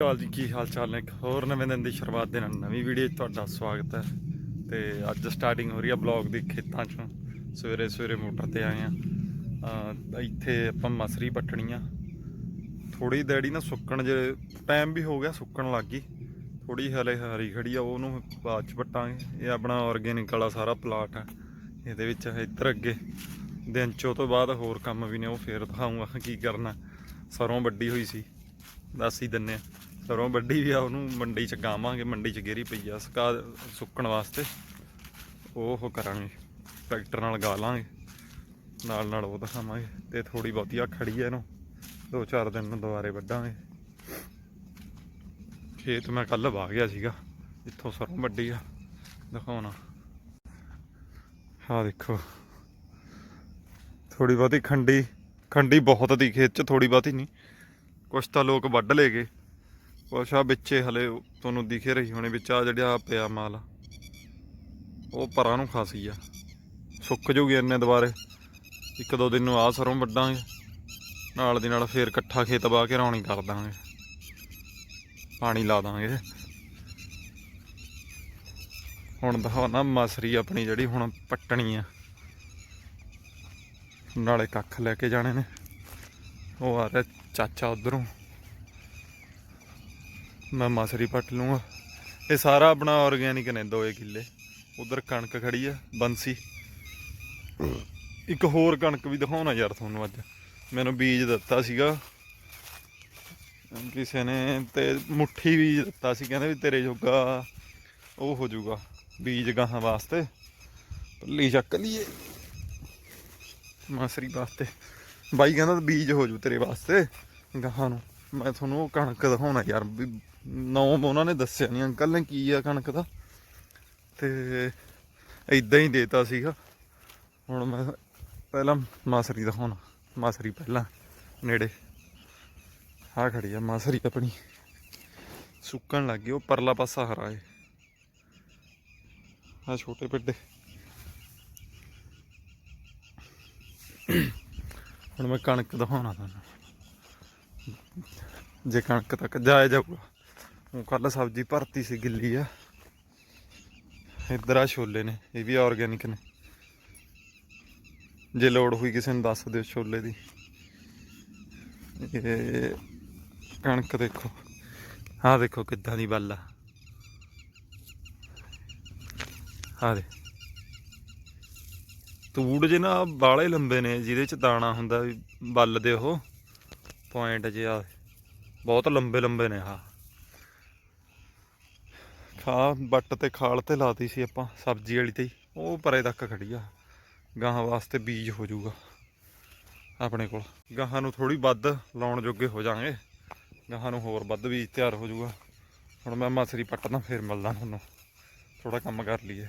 ਕਾਲ ਜੀ, ਕੀ ਹਾਲ ਚਾਲ ਨੇ? ਇੱਕ ਹੋਰ ਨਵੇਂ ਦਿਨ ਦੀ ਸ਼ੁਰੂਆਤ ਦੇ ਨਾਲ ਨਵੀਂ ਵੀਡੀਓ 'ਚ ਤੁਹਾਡਾ ਸਵਾਗਤ ਹੈ। ਤੇ ਅੱਜ ਸਟਾਰਟਿੰਗ ਹੋ ਰਹੀ ਹੈ ਬਲੌਗ ਦੀ ਖੇਤਾਂ 'ਚੋਂ। ਸਵੇਰੇ ਸਵੇਰੇ ਮੋਟਰ ਤੇ ਆਏ ਆ। ਇੱਥੇ ਆਪਾਂ ਮਸਰੀ ਪੱਟਣੀ ਆ। ਥੋੜੀ ਡੈਡੀ ਨਾ ਸੁੱਕਣ ਜੇ ਟਾਈਮ ਵੀ ਹੋ ਗਿਆ ਸੁੱਕਣ ਲੱਗ ਗਈ। ਥੋੜੀ ਹਲੇ ਹਰੀ ਖੜੀ ਆ, ਉਹਨੂੰ ਬਾਅਦ ਚ ਪੱਟਾਂਗੇ ਇਹ ਆਪਣਾ ਆਰਗੇਨਿਕ ਵਾਲਾ ਸਾਰਾ ਪਲਾਟ ਹੈ ਇਹਦੇ ਵਿੱਚ ਇੱਧਰ ਅੱਗੇ। ਦਿਨ ਚੋਂ ਤੋਂ ਬਾਅਦ ਹੋਰ ਕੰਮ ਵੀ ਨੇ, ਉਹ ਫੇਰ ਦਿਖਾਉਂਗਾ ਕੀ ਕਰਨਾ। ਸਰੋਂ ਵੱਡੀ ਹੋਈ ਸੀ। ਦੱਸ ਹੀ ਦਿੰਨੇ ਆ। ਸਰੋਂ ਵੱਡੀ ਵੀ ਆ, ਉਹਨੂੰ ਮੰਡੀ ਚ ਗਾਵਾਂਗੇ, ਮੰਡੀ ਚ ਗੇਰੀ ਪਈ ਆ, ਸੁਕਾ ਸੁੱਕਣ ਵਾਸਤੇ। ਉਹ ਕਰਾਂਗੇ, ਟਰੈਕਟਰ ਨਾਲ ਗਾ ਲਾਂਗੇ, ਨਾਲ ਨਾਲ ਉਹ ਦਿਖਾਵਾਂਗੇ। ਤੇ ਥੋੜੀ ਬਹੁਤੀ ਆ ਖੜੀ ਆ ਇਹਨੂੰ, ਦੋ ਚਾਰ ਦਿਨ ਨੂੰ ਦੁਬਾਰੇ ਵੱਢਾਂਗੇ। ਖੇਤ ਮੈਂ ਕੱਲ ਵਾ ਗਿਆ ਸੀਗਾ, ਇੱਥੋਂ ਸਰੋਂ ਵੱਡੀ ਆ, ਦਿਖਾਉਣਾ। ਹਾਂ ਦੇਖੋ ਥੋੜੀ ਬਹੁਤੀ ਖੰਡੀ ਖੰਡੀ ਬਹੁਤ ਦੀ ਖੇਤ ਚ ਥੋੜੀ ਬਹੁਤੀ ਨਹੀਂ। ਕੁਛ ਤਾਂ ਲੋਕ ਵੱਢ ਲਏ ਗਏ ਕੁਛ ਆ ਵਿੱਚੇ ਹਲੇ ਤੁਹਾਨੂੰ ਦਿਖੇ ਰਹੀ ਹੋਣੀ ਵਿੱਚ ਆ ਜਿਹੜਾ ਪਿਆ ਮਾਲ। ਉਹ ਪਰਾਂ ਨੂੰ ਖਾਸੀ ਆ। ਸੁੱਕ ਜੂਗੀ ਇੰਨੇ ਦੁਬਾਰੇ। ਇੱਕ ਦੋ ਦਿਨ ਨੂੰ ਆ ਸਰੋਂ ਵੱਢਾਂਗੇ। ਨਾਲ ਦੀ ਨਾਲ ਫੇਰ ਇਕੱਠਾ ਖੇਤ ਬਾ ਕੇ ਰੌਣੀ ਕਰ ਦਾਂਗੇ। ਪਾਣੀ ਲਾ ਦਾਂਗੇ। ਹੁਣ ਦਿਖਾਉਣਾ ਮਸਰੀ ਆਪਣੀ ਜਿਹੜੀ ਹੁਣ ਪੱਟਣੀ ਆ। ਨਾਲੇ ਕੱਖ ਲੈ ਕੇ ਜਾਣੇ ਨੇ। ਉਹ ਆ ਰਿਹਾ ਚਾਚਾ ਉਧਰੋਂ। ਮੈਂ ਮਸਰੀ ਪੱਟ ਲੂੰਗਾ। ਇਹ ਸਾਰਾ ਆਪਣਾ ਆਰਗੈਨਿਕ ਨੇ ਦੋਏ ਕਿੱਲੇ। ਉਧਰ ਕਣਕ ਖੜੀ ਆ, ਬੰਸੀ। ਇੱਕ ਹੋਰ ਕਣਕ ਵੀ ਦਿਖਾਉਣਾ ਯਾਰ ਤੁਹਾਨੂੰ ਅੱਜ। ਮੈਨੂੰ ਬੀਜ ਦਿੱਤਾ ਸੀਗਾ। ਕਿਸੇ ਨੇ ਤੇ ਮੁੱਠੀ ਬੀਜ ਦਿੱਤਾ ਸੀ, ਕਹਿੰਦੇ ਵੀ ਤੇਰੇ ਜੋਗਾ ਉਹ ਹੋ ਜਾਊਗਾ ਬੀਜ ਗਾਹਾਂ ਵਾਸਤੇ। ਪੱਲੀ ਚੱਕ ਲਈਏ। ਮਸਰੀ ਵਾਸਤੇ। ਬਾਈ ਕਹਿੰਦਾ ਬੀਜ ਹੋ ਜੂ ਤੇਰੇ ਵਾਸਤੇ ਗਾਹਾਂ ਨੂੰ। ਮੈਂ ਤੁਹਾਨੂੰ ਉਹ ਕਣਕ ਦਿਖਾਉਣਾ ਯਾਰ ਵੀ ਨੌਂ ਉਹਨਾਂ ਨੇ ਦੱਸਿਆ ਨਹੀਂ ਅੰਕਲ ਨੇ ਕੀ ਆ ਕਣਕ ਦਾ। ਤੇ ਇਦਾਂ ਹੀ ਦੇਤਾ ਸੀਗਾ। ਹੁਣ ਮੈਂ ਪਹਿਲਾਂ ਮਾਸਰੀ ਦਿਖਾਉਣਾ, ਮਾਸਰੀ ਪਹਿਲਾਂ, ਨੇੜੇ। ਆ ਖੜੀ ਆ ਮਾਸਰੀ ਆਪਣੀ। ਸੁੱਕਣ ਲੱਗ ਗਈ, ਉਹ ਪਰਲਾ ਪਾਸਾ ਹਰਾ ਏ। ਆ ਛੋਟੇ ਪਿੱਡੇ। ਹੁਣ ਮੈਂ ਕਣਕ ਦਿਖਾਉਣਾ ਤੁਹਾਨੂੰ। ਜੇ ਕਣਕ ਤੱਕ ਜਾਇਆ ਜਾਊਗਾ। ਉਹ ਕੱਲ ਸਬਜ਼ੀ ਭਰਤੀ ਸੀ ਗਿੱਲੀ ਆ। ਇੱਧਰ ਆ ਛੋਲੇ ਨੇ, ਇਹ ਵੀ ਆਰਗੈਨਿਕ ਨੇ। ਜੇ ਲੋੜ ਹੋਈ ਕਿਸੇ ਨੂੰ ਦੱਸ ਦਿਓ ਛੋਲੇ ਦੀ। ਇਹ ਕਣਕ ਦੇਖੋ, ਆਹ ਦੇਖੋ ਕਿੱਦਾਂ ਦੀ ਬੱਲ ਆ। ਆਹ ਦੇ ਤੂੜ ਜੇ ਨਾ ਬਾਲੇ ਲੰਬੇ ਨੇ, ਜਿਹਦੇ ਚ ਦਾਣਾ ਹੁੰਦਾ ਵੀ ਬੱਲ ਦੇ ਉਹ ਪੁਆਇੰਟ ਜੇ ਆ। ਬਹੁਤ ਲੰਬੇ ਲੰਬੇ ਨੇ ਆਹ। ਖਾ, ਬੱਟ ਤੇ ਖਾਲ ਤੇ ਲਾਤੀ ਸੀ ਆਪਾਂ, ਸਬਜ਼ੀ ਵਾਲੀ ਤੇ ਹੀ। ਉਹ ਪਰੇ ਤੱਕ ਖੜੀ ਆ। ਗਾਹਾਂ ਵਾਸਤੇ ਬੀਜ ਹੋ ਜਾਊਗਾ, ਆਪਣੇ ਕੋਲ। ਗਾਹਾਂ ਨੂੰ ਥੋੜੀ ਵੱਧ ਲਾਉਣ ਜੋਗੇ ਹੋ ਜਾਾਂਗੇ ਗਾਹਾਂ ਨੂੰ ਹੋਰ ਵੱਧ ਬੀਜ ਤਿਆਰ ਹੋ ਜਾਊਗਾ। ਹੁਣ ਮੈਂ ਮਸਰੀ ਪੱਟਦਾ, ਫੇਰ ਮਿਲਦਾ ਤੁਹਾਨੂੰ ਥੋੜਾ ਕੰਮ ਕਰ ਲਈਏ।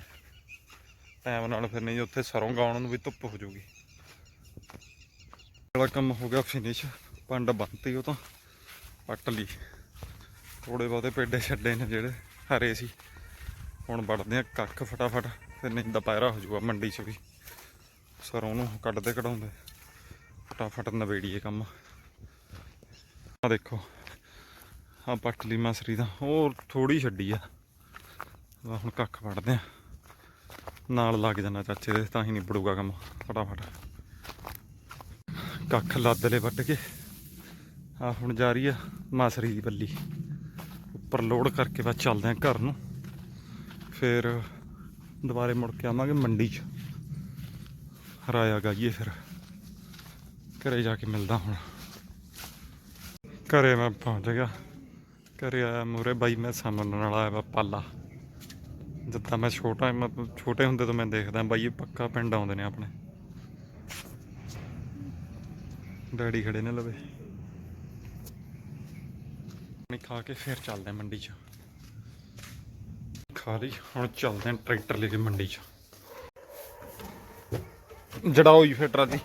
ਟਾਈਮ ਨਾਲ ਫਿਰ ਨਹੀਂ, ਉੱਥੇ ਸਰੋਂ ਗਾਉਣ ਨੂੰ ਵੀ ਧੁੱਪ ਹੋ ਜਾਊਗੀ। ਵਾਲਾ ਕੰਮ ਹੋ ਗਿਆ ਫਿਨਿਸ਼ ਪੰਡ ਬੰਨਤੀ ਉਹ ਤਾਂ, ਪੱਟ ਲਈ। ਥੋੜੇ ਬਹੁਤੇ ਪੇਡੇ ਛੱਡੇ ਨੇ ਜਿਹੜੇ। ਹਰੇ ਸੀ। ਹੁਣ ਵੜਦੇ ਆ ਕੱਖ ਫਟਾਫਟ ਫਿਰ ਨਹੀਂ ਦੁਪਹਿਰਾ ਹੋ ਜਾਊਗਾ ਮੰਡੀ 'ਚ ਵੀ। ਸਰੋਂ ਨੂੰ ਕੱਢਦੇ ਕਢਾਉਂਦੇ। ਫਟਾਫਟ ਨਵੇੜੀਏ ਕੰਮ। ਆ ਦੇਖੋ ਆ ਪੱਟ ਲਈ ਮਸਰੀ ਦਾ। ਉਹ ਥੋੜੀ ਛੱਡੀ ਆ। ਆਹ ਹੁਣ ਕੱਖ ਵੜਦੇ ਆ ਨਾਲ ਲੱਗ ਜਾਣਾ ਚਾਚੇ ਦੇ, ਤਾਂ ਹੀ ਨਿਬੜੂਗਾ ਕੰਮ ਫਟਾਫਟ। ਕੱਖ ਲੱਦ ਲੈ ਵੱਟ ਕੇ। ਆ ਹੁਣ ਜਾ ਰਹੀ ਆ ਮਾਸਰੀ ਦੀ ਬੱਲੀ ਉੱਪਰ ਲੋਡ ਕਰਕੇ ਬਸ ਚੱਲਦੇ ਆ ਘਰ ਨੂੰ। ਫਿਰ ਦੁਬਾਰੇ ਮੁੜ ਕੇ ਆਵਾਂਗੇ ਮੰਡੀ 'ਚ। ਹਰਾਇਆ ਗਾਈਏ ਫਿਰ। ਘਰੇ ਜਾ ਕੇ ਮਿਲਦਾ ਹੁਣ। ਘਰੇ ਮੈਂ ਪਹੁੰਚ ਗਿਆ। ਘਰੇ ਆਇਆ ਮੂਰੇ ਬਾਈ ਮੈਂ ਸਾਮਣ ਨਾਲ ਆਇਆ ਵਾ ਪਾਲਾ। ਜਿੱਦਾਂ ਮੈਂ ਛੋਟਾ ਮਤਲਬ ਛੋਟੇ ਹੁੰਦੇ ਤੋਂ ਮੈਂ ਦੇਖਦਾ ਬਾਈ, ਇਹ ਪੱਕਾ ਪਿੰਡ ਆਉਂਦੇ ਨੇ ਆਪਣੇ। ਡੈਡੀ ਖੜੇ ਨੇ ਲਵੇ। ਨਹੀਂ ਖਾ ਕੇ ਫਿਰ ਚੱਲਦੇ ਮੰਡੀ 'ਚ। ਖਾ ਲਈ, ਹੁਣ ਚੱਲਦੇ ਹਾਂ ਟਰੈਕਟਰ ਲੈ ਕੇ ਮੰਡੀ 'ਚ। ਜੜਾਓ ਜੀ ਫਿਰ ਟਰਾਲੀ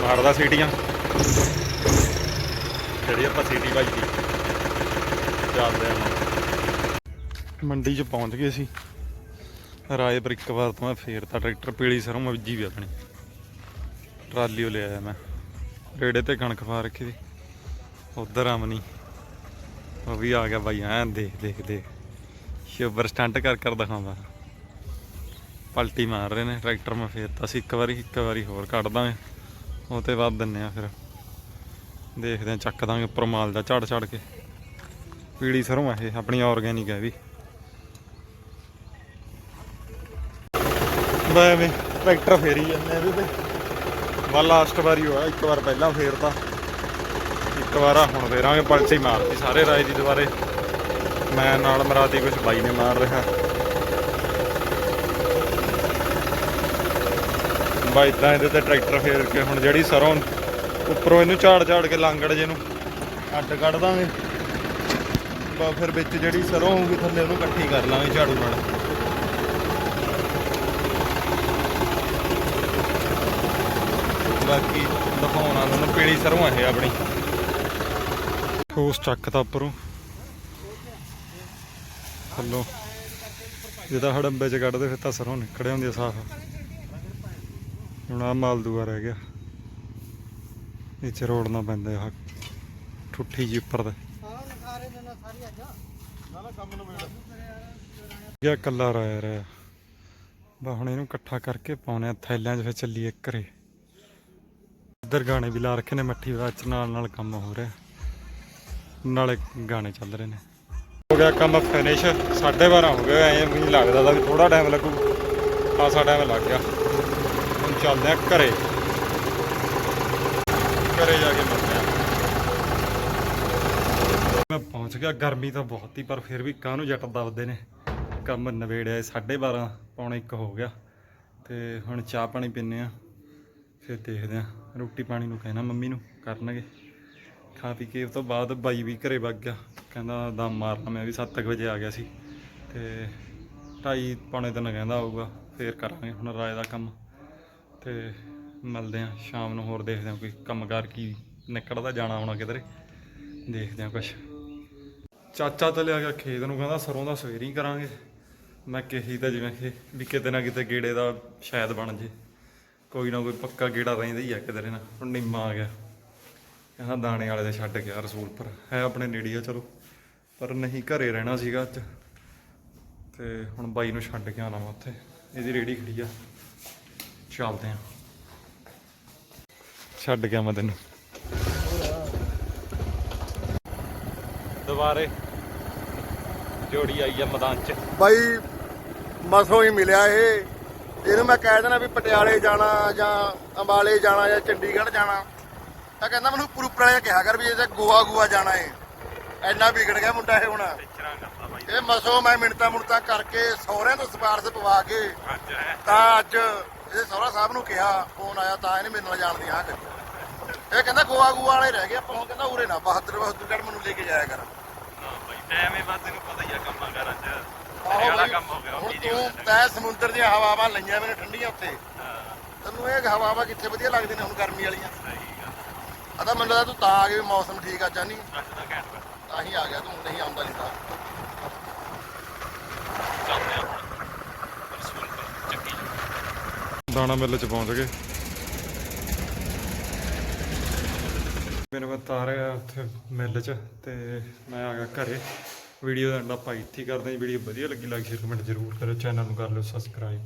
ਮਾਰਦਾ ਸੀਟੀਆਂ। ਜਿਹੜੀ ਆਪਾਂ ਸੀਟੀ ਵੱਜਦੀ। ਚੱਲਦੇ ਹਾਂ ਮੰਡੀ 'ਚ ਪਹੁੰਚ ਗਏ ਸੀ। ਰਾਏ ਪਰ ਇੱਕ ਵਾਰ ਤੋਂ ਮੈਂ ਫੇਰ ਤਾਂ ਟਰੈਕਟਰ ਪੀਲੀ ਸਰੋਂ ਮੈਂ ਵੱਜੀ ਵੀ ਆਪਣੀ। ਟਰਾਲੀ ਉਹ ਲਿਆਇਆ ਮੈਂ। ਰੇੜੇ ਤੇ ਕਣਕ ਪਾ ਰੱਖੀ ਦੀ ਉਧਰ ਅਮਨੀ, ਉਹ ਵੀ ਆ ਗਿਆ ਬਾਈ, ਐਂ ਦੇਖ ਦੇਖ ਦੇਖ। ਸ਼ੋਬਰ ਸਟੰਟ ਕਰ ਕਰ ਦਿਖਾਉਂਦਾ। ਪਲਟੀ ਮਾਰ ਰਹੇ ਨੇ ਟਰੈਕਟਰ ਮੈਂ ਫੇਰ ਤਾਂ। ਅਸੀਂ ਇੱਕ ਵਾਰੀ ਇੱਕ ਵਾਰੀ ਹੋਰ ਕੱਢ ਦਾਂਗੇ। ਉਹ ਤੇ ਬਾਅਦ ਦਿੰਨੇ ਆ ਫਿਰ। ਦੇਖਦੇ ਆ, ਚੱਕ ਦਾਂਗੇ ਉੱਪਰ ਮਾਲ ਦਾ ਝੜ ਝੜ ਕੇ। ਪੀੜੀ ਸਰੋਂ ਆ ਇਹ, ਆਪਣੀ ਆਰਗੈਨਿਕ ਹੈ ਵੀ। ਬਾਏ ਮੈਂ ਟਰੈਕਟਰ ਫੇਰੀ ਜਾਂਦੇ ਆ ਵੀ ਬਈ ਵਾ ਲਾਸਟ ਵਾਰੀ ਹੋਇਆ, ਇੱਕ ਵਾਰ ਪਹਿਲਾਂ ਫੇਰਤਾ ਇੱਕ ਵਾਰ ਹੁਣ ਫੇਰਾਂਗੇ, ਪਲਟੀ ਮਾਰਤੀ ਸਾਰੇ ਰਾਏ ਦੀ ਦੁਬਾਰੇ। ਮੈਂ ਨਾਲ ਮਰਾਤੀ ਕੁਝ ਬਾਈ ਨੇ ਮਾਰ ਰਿਹਾ। ਬਾਈ ਇਦਾਂ ਇਹਦੇ ਤੇ ਟਰੈਕਟਰ ਫੇਰ ਕੇ, ਹੁਣ ਜਿਹੜੀ ਸਰੋਂ ਉੱਪਰੋਂ ਇਹਨੂੰ ਝਾੜ ਝਾੜ ਕੇ ਲਾਂਗੜ ਜੇ ਨੂੰ ਅੱਡ ਕੱਢ ਦਾਂਗੇ। ਬਾ ਫਿਰ ਵਿੱਚ ਜਿਹੜੀ ਸਰੋਂ ਹੋਊਗੀ, ਥੱਲੇ ਉਹਨੂੰ ਇਕੱਠੀ ਕਰ ਲਾਂਗੇ ਝਾੜੂ ਨਾਲ। ਬਾਕੀ ਦਿਖਾਉਣਾ ਤੁਹਾਨੂੰ, ਪੀਲੀ ਸਰੋਂ ਆ ਇਹ ਆਪਣੀ। ਠੋਸ ਚੱਕ ਤਾਂ ਉੱਪਰੋਂ। ਥੱਲੋਂ। ਜਿਹਦਾ ਹੜੰਬੇ ਚ ਕੱਢਦੇ, ਫਿਰ ਤਾਂ ਸਰੋਂ ਨਿਕੜੇ ਹੁੰਦੀ ਆ ਸਾਫ਼। ਹੁਣ ਆ ਮਾਲ ਦੂਆ ਰਹਿ ਗਿਆ। ਨੀਚੇ ਰੋੜਨਾ ਪੈਂਦਾ ਆ ਠੁੱਠੀ ਜੀ ਉੱਪਰ ਦਾ ਗਿਆ ਕੱਲਾ ਰਾਇਆ ਰਿਆ ਬਾ ਹੁਣ ਇਹਨੂੰ ਇਕੱਠਾ ਕਰਕੇ ਪਾਉਣੇ ਆ, ਥੈਲਿਆਂ 'ਚ ਫਿਰ ਚੱਲੀਏ ਘਰੇ। ਇੱਧਰ ਗਾਣੇ ਵੀ ਲਾ ਰੱਖੇ ਨੇ, ਮੱਠੀ ਵਿੱਚ ਨਾਲ ਨਾਲ ਕੰਮ ਹੋ ਰਿਹਾ। ਨਾਲੇ ਗਾਣੇ ਚੱਲ ਰਹੇ ਨੇ। ਹੋ ਗਿਆ ਕੰਮ ਫਿਨਿਸ਼ 12:30 ਹੋ ਗਿਆ ਐਂ ਮੈਨੂੰ ਲੱਗਦਾ ਤਾਂ ਵੀ ਥੋੜਾ ਟਾਈਮ ਲੱਗੂ। ਖਾਸਾ ਟਾਈਮ ਲੱਗ ਗਿਆ। ਹੁਣ ਚੱਲਦੇ ਆ ਘਰੇ। ਘਰੇ ਜਾ ਕੇ ਮਿਲਦੇ ਆ ਮੈਂ ਪਹੁੰਚ ਗਿਆ, ਗਰਮੀ ਤਾਂ ਬਹੁਤ ਹੀ, ਪਰ ਫਿਰ ਵੀ ਕਾਹਨੂੰ ਜੱਟ ਦਬਦੇ ਨੇ। ਕੰਮ ਨਵੇੜਿਆ 12:30 ਪੌਣੇ 1 ਹੋ ਗਿਆ। ਤੇ ਹੁਣ ਚਾਹ ਪਾਣੀ ਪੀਨੇ ਆ ਫਿਰ ਦੇਖਦੇ ਆ ਰੋਟੀ ਪਾਣੀ ਨੂੰ ਕਹਿਣਾ ਮੰਮੀ ਨੂੰ, ਕਰਨਗੇ। ਖਾ ਪੀ ਕੇ ਉਸ ਤੋਂ ਬਾਅਦ ਬਾਈ ਵੀ ਘਰੇ ਵਗ ਗਿਆ। ਕਹਿੰਦਾ ਦਮ ਮਾਰਨਾ, ਮੈਂ ਵੀ 7 ਵਜੇ ਆ ਗਿਆ ਸੀ। ਤੇ ਢਾਈ ਪੌਣੇ ਤਿੰਨ ਕਹਿੰਦਾ ਆਊਗਾ, ਫੇਰ ਕਰਾਂਗੇ ਹੁਣ ਰਾਏ ਦਾ ਕੰਮ। ਤੇ ਮਿਲਦੇ ਆ ਸ਼ਾਮ ਨੂੰ ਹੋਰ ਦੇਖਦੇ ਆ ਕੋਈ ਕੰਮਕਾਰ ਕੀ ਨਿਕਲਦਾ, ਜਾਣਾ ਆਉਣਾ ਕਿਧਰੇ। ਦੇਖਦੇ ਆ ਕੁਛ। ਚਾਚਾ ਚਲਿਆ ਗਿਆ ਖੇਤ ਨੂੰ, ਕਹਿੰਦਾ ਸਰੋਂ ਦਾ ਸਵੇਰ ਕਰਾਂਗੇ। ਮੈਂ ਕਹੀ ਤਾਂ ਜਿਵੇਂ ਕਿ ਵੀ ਕਿਤੇ ਨਾ ਕਿਤੇ ਗੇੜੇ ਦਾ ਸ਼ਾਇਦ ਬਣ ਜੇ। ਕੋਈ ਨਾ ਕੋਈ ਪੱਕਾ ਗੇੜਾ ਰਹਿੰਦਾ ਹੀ ਆ ਕਿਧਰੇ ਨਾ। ਹੁਣ ਨਿੰਮਾ ਆ ਗਿਆ। ਕਹਿੰਦਾ ਦਾਣੇ ਵਾਲੇ ਦੇ ਛੱਡ ਗਿਆ ਰਸੂਲਪੁਰ। ਹੈ ਆਪਣੇ ਨੇੜੇ ਆ, ਚਲੋ। ਪਰ ਨਹੀਂ ਘਰੇ ਰਹਿਣਾ ਸੀਗਾ ਅੱਜ। ਤੇ ਹੁਣ ਬਾਈ ਨੂੰ ਛੱਡ ਕੇ ਆਉਣਾ ਮੈਂ ਉੱਥੇ। ਇਹਦੀ ਰੇੜੀ ਖੜੀ ਆ। ਚੱਲਦੇ ਆ। ਛੱਡ ਗਿਆ ਮੈਂ ਤੈਨੂੰ। ਦੁਬਾਰੇ ਜੋੜੀ ਆਈ ਆ ਮੈਦਾਨ 'ਚ। ਬਾਈ, ਮਸੋਂ ਹੀ ਮਿਲਿਆ ਇਹ। ਇਹਨੂੰ ਮੈਂ ਕਹਿ ਦੇਣਾ ਵੀ ਪਟਿਆਲੇ ਜਾਣਾ ਜਾਂ ਅੰਬਾਲੇ ਜਾਣਾ ਜਾਂ ਚੰਡੀਗੜ੍ਹ ਜਾਣਾ। ਤਾਂ ਕਹਿੰਦਾ ਮੈਨੂੰ ਪੁਰਪਰਾ ਜਿਹਾ ਕਿਹਾ ਕਰ ਵੀ ਇਹ ਤਾਂ ਗੋਆ ਗੋਆ ਜਾਣਾ ਏ। ਐਨਾ ਵਿਗੜ ਗਿਆ ਮੁੰਡਾ ਇਹ ਹੁਣ। ਇਹ ਮਸੋਂ ਮੈਂ ਮਿੰਟਾਂ ਮੁੰਟਾਂ ਕਰਕੇ ਸਹੁਰਿਆਂ ਤੋਂ ਸਿਫਾਰਸ਼ ਪਵਾ ਕੇ ਤਾਂ ਅੱਜ ਇਹਦੇ ਸਹੁਰਾ ਸਾਹਿਬ ਨੂੰ ਕਿਹਾ ਫੋਨ ਆਇਆ ਤਾਂ ਇਹਨੇ ਮੇਰੇ ਨਾਲ ਜਾਣ ਦੀ ਹਾਂ ਕਰੀ ਇਹ ਕਹਿੰਦਾ ਗੋਆ ਗੋਆ ਵਾਲੇ ਰਹਿ ਗਏ ਆਪਾਂ ਹੁਣ ਕਹਿੰਦਾ ਉਰੇ ਨਾ ਬਹਾਦਰ ਬਹਾਦਰਗੜ੍ਹ ਮੈਨੂੰ ਲੈ ਕੇ ਜਾਇਆ ਕਰ। ਨਾ ਬਾਈ ਟਾਈਮ ਬਾਅਦ ਤੈਨੂੰ ਪਤਾ ਹੀ ਆ ਕੰਮਾਂ ਘਰਾਂ 'ਚ। ਆਹੋ ਵਾਲਾ ਬਾਈ, ਕੰਮ ਹੋ ਗਿਆ ਹੁਣ ਵੀਡੀਓ ਤੂੰ ਤੈ ਸਮੁੰਦਰ ਦੀਆਂ ਹਵਾਵਾਂ ਲਈਆਂ ਮੈਨੇ ਠੰਡੀਆਂ ਉੱਥੇ। ਤੈਨੂੰ ਇਹ ਹਵਾਵਾਂ ਕਿੱਥੇ ਵਧੀਆ ਲੱਗਦੀਆਂ ਨੇ ਹੁਣ ਗਰਮੀ ਵਾਲੀਆਂ? ਸਹੀ ਗੱਲ ਆ। ਤਾਂ ਮੈਨੂੰ ਲੱਗਦਾ ਤੂੰ ਤਾਂ ਆ ਗਿਆ ਵੀ ਮੌਸਮ ਠੀਕ ਆ ਜਾਨੀ। ਅੱਜ ਦਾ ਘੈਂਟ ਵਾ। ਤਾਂ ਹੀ ਆ ਗਿਆ ਤੂੰ ਨਹੀਂ ਆਉਂਦਾ ਨਹੀਂ ਤਾਂ ਚੱਲਦੇ ਆ ਹੁਣ। ਰਸੂਲਪੁਰ ਚੱਕੀ ਦਾਣਾ ਮਿੱਲ ਚ ਪਹੁੰਚ ਗਏ। ਮੈਨੂੰ ਮੈਂ ਤਾਰਿਆ ਉੱਥੇ ਮਿੱਲ ਚ ਤੇ ਮੈਂ ਆ ਗਿਆ ਘਰੇ। ਵੀਡੀਓ ਦਾ ਐਂਡ ਆਪਾਂ ਇੱਥੇ ਕਰਦੇ ਹਾਂ ਵੀਡੀਓ ਵਧੀਆ ਲੱਗੀ ਲਾਈਕ ਸ਼ੇਅਰ ਕਮੈਂਟ ਜ਼ਰੂਰ ਕਰਿਓ। ਚੈਨਲ ਨੂੰ ਕਰ ਲਿਓ ਸਬਸਕ੍ਰਾਈਬ